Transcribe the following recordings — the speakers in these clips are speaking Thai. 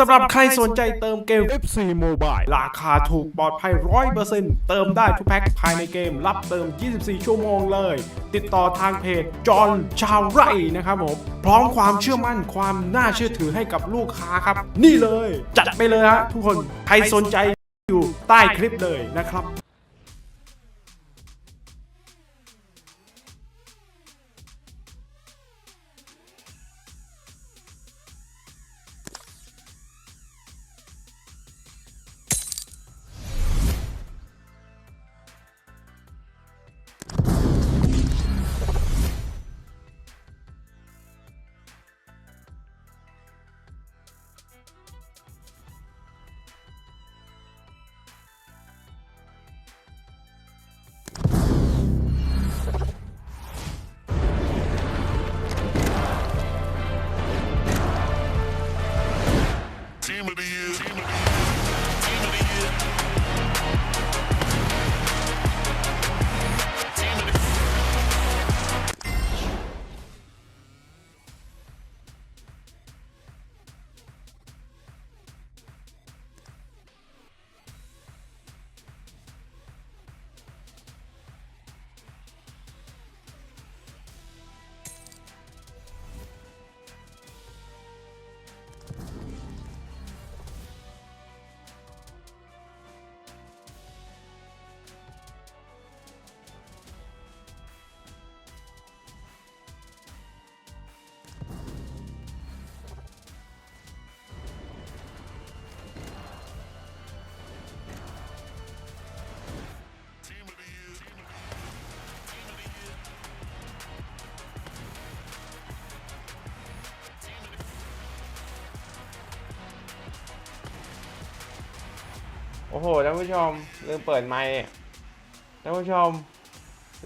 สำหรับใครสนใจเติมเกม FC Mobile ราคาถูกปลอดภัย 100%เติมได้ทุกแพ็คภายในเกม รับเติม 24 ชั่วโมงเลย ติดต่อทางเพจจอห์นชาวไร่นะครับผม พร้อมความเชื่อมั่นความน่าเชื่อถือให้กับลูกค้าครับ นี่เลย จัดไปเลยฮะทุกคน ใครสนใจอยู่ใต้คลิปเลยนะครับ โอ้โหท่านผู้ชมลืมเปิดไมค์ท่านผู้ชม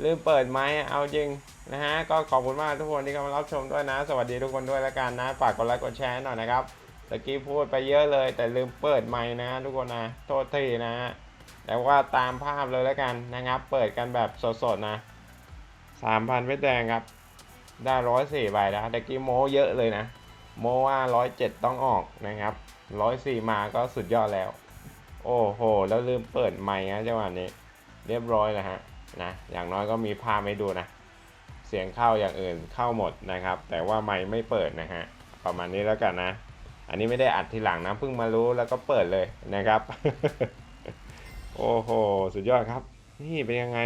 ลืมเปิดไมค์เอาจริงนะฮะก็ขอบคุณมากทุกคนที่เข้ามารับชมด้วยนะ สวัสดีทุกคนด้วยล้วกันนะฝากกดไลค์กดแชร์หน่อยนะครับตะกี้พูดไปเยอะเลย แต่ลืมเปิดไมค์นะทุกคนนะโทษทีนะฮะแต่ว่าตามภาพเลยล้วกันนะครับ เปิดกันแบบสดๆนะสามพันเพชรแดงครับ ได้ร้อยสี่ใบนะตะกี้โมเยอะเลยนะ โมว่าร้อยเจ็ดต้องออกนะครับร้อยสี่มาก็สุดยอดแล้ว โอ้โห แล้วลืมเปิดไมค์นะจังหวะนี้ เรียบร้อยแล้วฮะนะอย่างน้อยก็มีภาพให้ดูนะ เสียงเข้าอย่างอื่นเข้าหมดนะครับ แต่ว่าไมค์ไม่เปิดนะฮะประมาณนี้แล้วกันนะ อันนี้ไม่ได้อัดทีหลังนะเพิ่งมารู้แล้วก็เปิดเลยนะครับ โอ้โห สุดยอดครับ นี่เป็นยังไง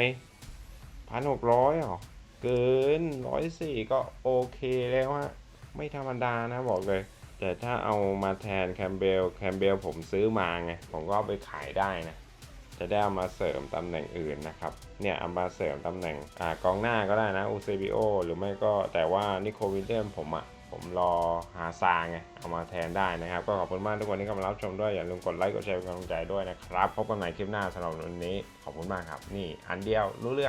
พันหกร้อยหรอเกินร้อยสี่ก็โอเคแล้วฮะไม่ธรรมดานะบอกเลย แต่ถ้าเอามาแทนแคมเบลแคมเบลผมซื้อมาไง ผมก็เอาไปขายได้นะ จะได้เอามาเสริมตำแหน่งอื่นนะครับ เนี่ยเอามาเสริมตำแหน่งอ่ากองหน้าก็ได้นะอูเซบิโอหรือไม่ก็แต่ว่านิโควินเลียมผมอะ่ะผมรอหาซาไงเอามาแทนได้นะครับ ก็ขอบคุณมากทุกคนที่เข้ามารับชมด้วยอย่าลืมกดไลค์กดแชร์เป็นกำลังใจด้วยนะครับ พบกันใหม่คลิปหน้าสำหรับวันนี้ขอบคุณมากครับ นี่อันเดียวรู้เรื่อง